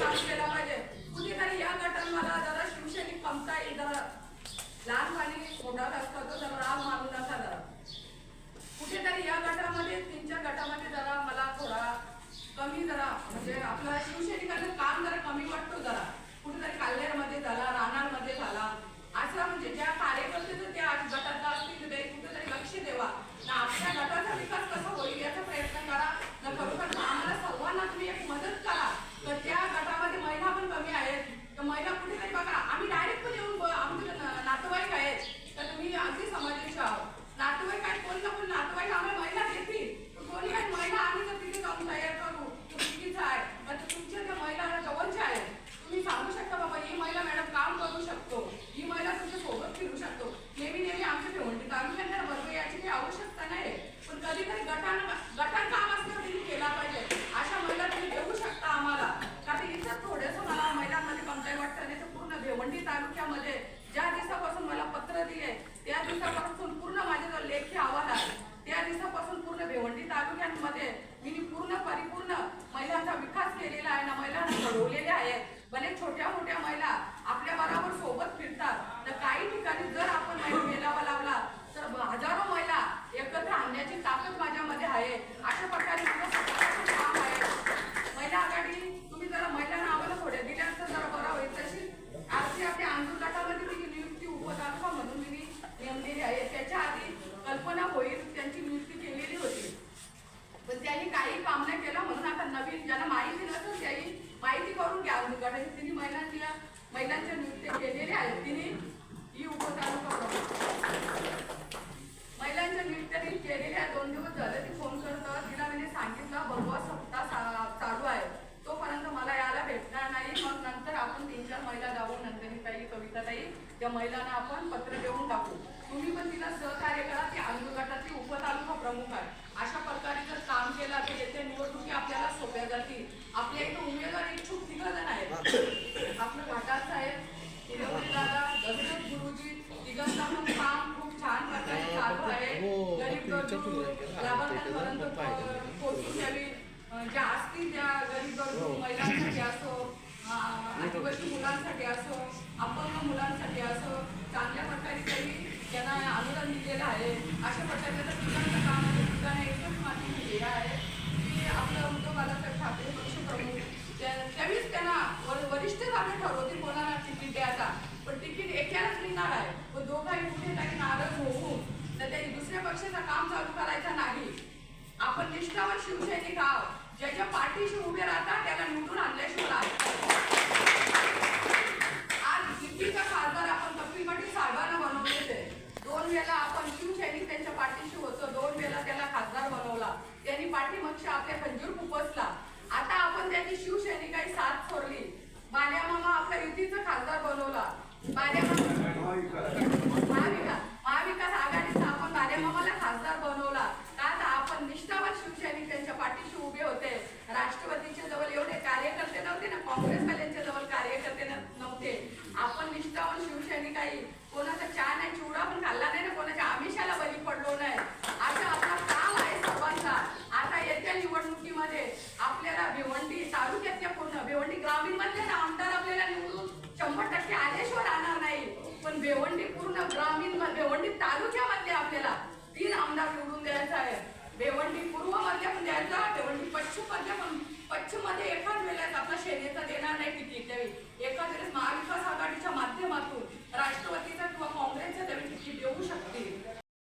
काम केलं पाहिजे कुठेतरी या गटांना जरा शिवसैनिक पंपता येईल जरा लहान पाणी पोटात असतं तर जरा राग मारू जरा कुठेतरी या गटामध्ये वाटचालीचं पूर्ण भिवंडी तालुक्यामध्ये ज्या दिवसापासून मला पत्र दिले त्या दिवसापासून त्यांना माहिती नसेल त्याही माहिती करून घ्या गटाची तिने महिलांच्या महिलांचे नृत्य केलेले आहे तिने ही उपतालुका महिलांचे नृत्य तिने केलेले आहे दोन दिवस झाले ती फोन करतं तिला मी सांगितलं भगवा सप्ताह चालू आहे. तोपर्यंत मला यायला भेटणार नाही. मग नंतर आपण तीन चार महिला जाऊ. कविता ताई त्या महिलांना आपण पत्र देऊन टाकू. तुम्ही पण तिला सहकार्य करा. ती आंदोलनाची उपतालुका प्रमुख आहे. ज्या असतील ज्या असो मुलांसाठी असो अपंग मुलांसाठी असो चांगल्या प्रकारे तरी त्यांना अनुदान दिलेलं आहे अशा प्रकारचं तर मुलांचं काम आहे मुलांना दिलेलं आहे की आपलं तर ठाकरे पक्षप्रमुख त्यावेळीच त्यांना वरिष्ठ कामे ठरवतील कोणा पक्षाचं काम चालू करायचं नाही. आपण निष्ठावर शिवसैनिक आहोत. ज्याच्या पाठीशी उभे राहतात त्याला निवडून आणल्याशिवाय आज दिल्लीचा खासदार आपण कपिलपटी साहेबांना बनवलेले. दोन वेळा आपण शिवसैनिक त्यांच्या पाठीशी होतो. दोन वेळा त्याला खासदार बनवला. त्यांनी पाठीमागच्या आपल्या खंजूर खुपसला आता आपण त्यांनी शिवसैनिकाची साथ सोडली. मान्या मामा आपल्या युतीचा खासदार बनवला. मान्या मामा शंभर टक्के आल्याशिवाय राहणार नाही. पण भेवंडी पूर्ण ग्रामीण भेवंडी तालुक्यामध्ये आपल्याला तीन आमदार निवडून द्यायचा आहे. भेवंडी पूर्वमध्ये पण द्यायचा भिवंडी पश्चिममध्ये पण